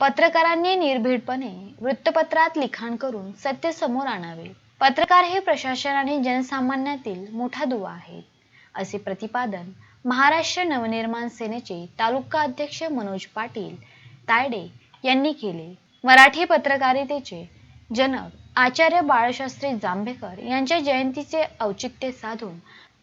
पत्रकारांनी निर्भीडपणे वृत्तपत्रात लिखाण करून सत्य समोर आणावे. पत्रकार हे प्रशासन आणि जनसामान्यातील मोठा दुवा आहेत असे प्रतिपादन महाराष्ट्र नवनिर्माण सेनेचे तालुका अध्यक्ष मनोज पाटील तायडे यांनी केले. मराठी पत्रकारितेचे जनक आचार्य बाळशास्त्री जांभेकर यांच्या जयंतीचे औचित्य साधून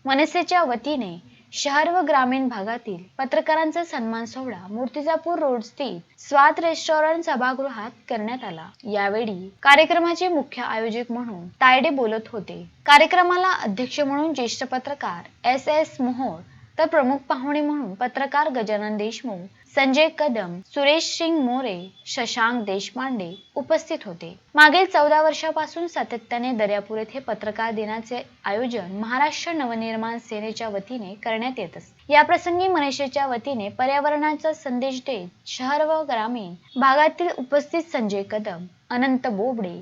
मनसेच्या वतीने शहर व ग्रामीण भागातील पत्रकारांचा सन्मान सोहळा मूर्तिजापूर रोड स्थित स्वाद रेस्टॉरंट सभागृहात करण्यात आला. यावेळी कार्यक्रमाचे मुख्य आयोजक म्हणून तायडे बोलत होते. कार्यक्रमाला अध्यक्ष म्हणून ज्येष्ठ पत्रकार एस एस मोहोळ तर प्रमुख पाहुणे म्हणून पत्रकार गजानन देशमुख संजय कदम सुरेश सिंग मोरे शशांक देशपांडे उपस्थित होते. मागील चौदा वर्षापासून सातत्याने दर्यापूर येथे पत्रकार दिनाचे आयोजन महाराष्ट्र नवनिर्माण सेनेच्या वतीने करण्यात येत असते या प्रसंगी मनसेच्या वतीने पर्यावरणाचा संदेश देत शहर व ग्रामीण भागातील उपस्थित संजय कदम अनंत बोबडे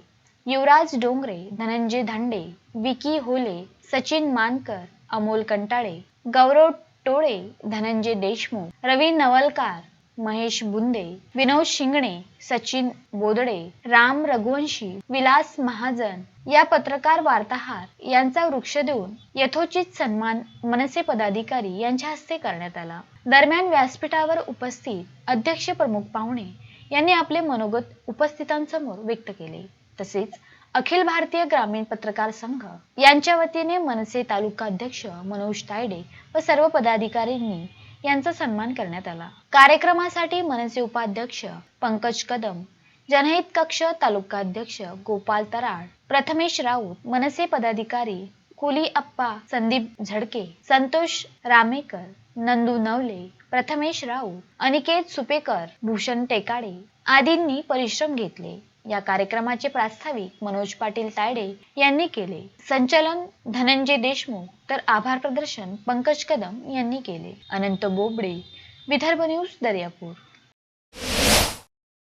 युवराज डोंगरे धनंजय धांडे विकी होले सचिन मानकर अमोल कंटाळे गौरव टोळे धनंजय देशमुख रवी नवलकार महेश बुंदे विनोद शिंगणे सचिन बोदडे राम रघुवंशी विलास महाजन या पत्रकार वार्ताहर यांचा वृक्ष देऊन यथोचित सन्मान मनसे पदाधिकारी यांच्या हस्ते करण्यात आला. दरम्यान व्यासपीठावर उपस्थित अध्यक्ष प्रमुख पाहुणे यांनी आपले मनोगत उपस्थितांसमोर व्यक्त केले. तसेच अखिल भारतीय ग्रामीण पत्रकार संघ यांच्या वतीने मनसे तालुका अध्यक्ष मनोज तायडे व सर्व पदाधिकाऱ्यांनी यांचा सन्मान करण्यात आला. कार्यक्रमासाठी मनसे उपाध्यक्ष पंकज कदम जनहित कक्ष तालुका अध्यक्ष गोपाल तराड प्रथमेश राऊत मनसे पदाधिकारी कुली अप्पा संदीप झडके संतोष रामेकर नंदू नवले प्रथमेश राऊत अनिकेत सुपेकर भूषण टेकाडे आदींनी परिश्रम घेतले. या कार्यक्रमाचे प्रास्ताविक मनोज पाटील तायडे यांनी केले. संचलन धनंजय देशमुख तर आभार प्रदर्शन पंकज कदम यांनी केले. अनंत बोबडे विदर्भ न्यूज दर्यापूर.